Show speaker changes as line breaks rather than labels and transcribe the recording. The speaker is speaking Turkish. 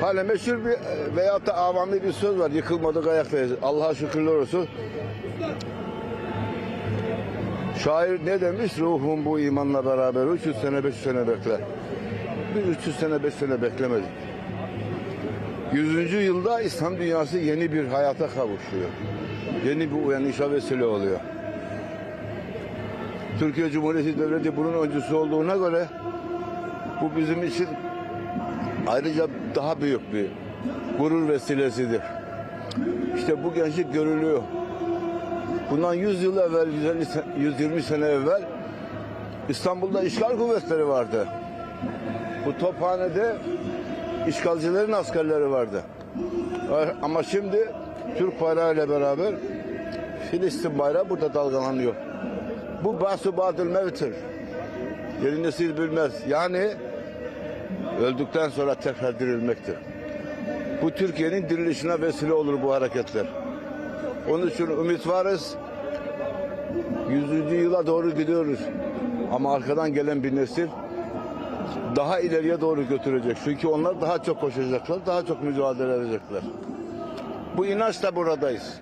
Hala meşhur bir veyahut da avami bir söz var. Yıkılmadık ayaktayız. Allah'a şükürler olsun. Şair ne demiş? Ruhum bu imanla beraber 300 sene 500 sene bekler. Biz 300 sene 5 sene beklemedik. 100. yılda İslam dünyası yeni bir hayata kavuşuyor. Yeni bir uyanışa vesile oluyor. Türkiye Cumhuriyeti Devleti bunun öncüsü olduğuna göre bu bizim için ayrıca daha büyük bir gurur vesilesidir. İşte bu gençlik görülüyor. Bundan 100 yıl evvel, 150 se- 120 sene evvel İstanbul'da işgal kuvvetleri vardı. Bu tophanede işgalcilerin askerleri vardı. Ama şimdi Türk bayrağı ile beraber Filistin bayrağı burada dalgalanıyor. Bu bahsu badıl mevtir. Yeni nesil bilmez. Yani öldükten sonra tekrar dirilmektir. Bu Türkiye'nin dirilişine vesile olur bu hareketler. Onun için ümit varız. Yüzüncü yıla doğru gidiyoruz. Ama arkadan gelen bir nesil daha ileriye doğru götürecek. Çünkü onlar daha çok koşacaklar, daha çok mücadele edecekler. Bu inançla buradayız.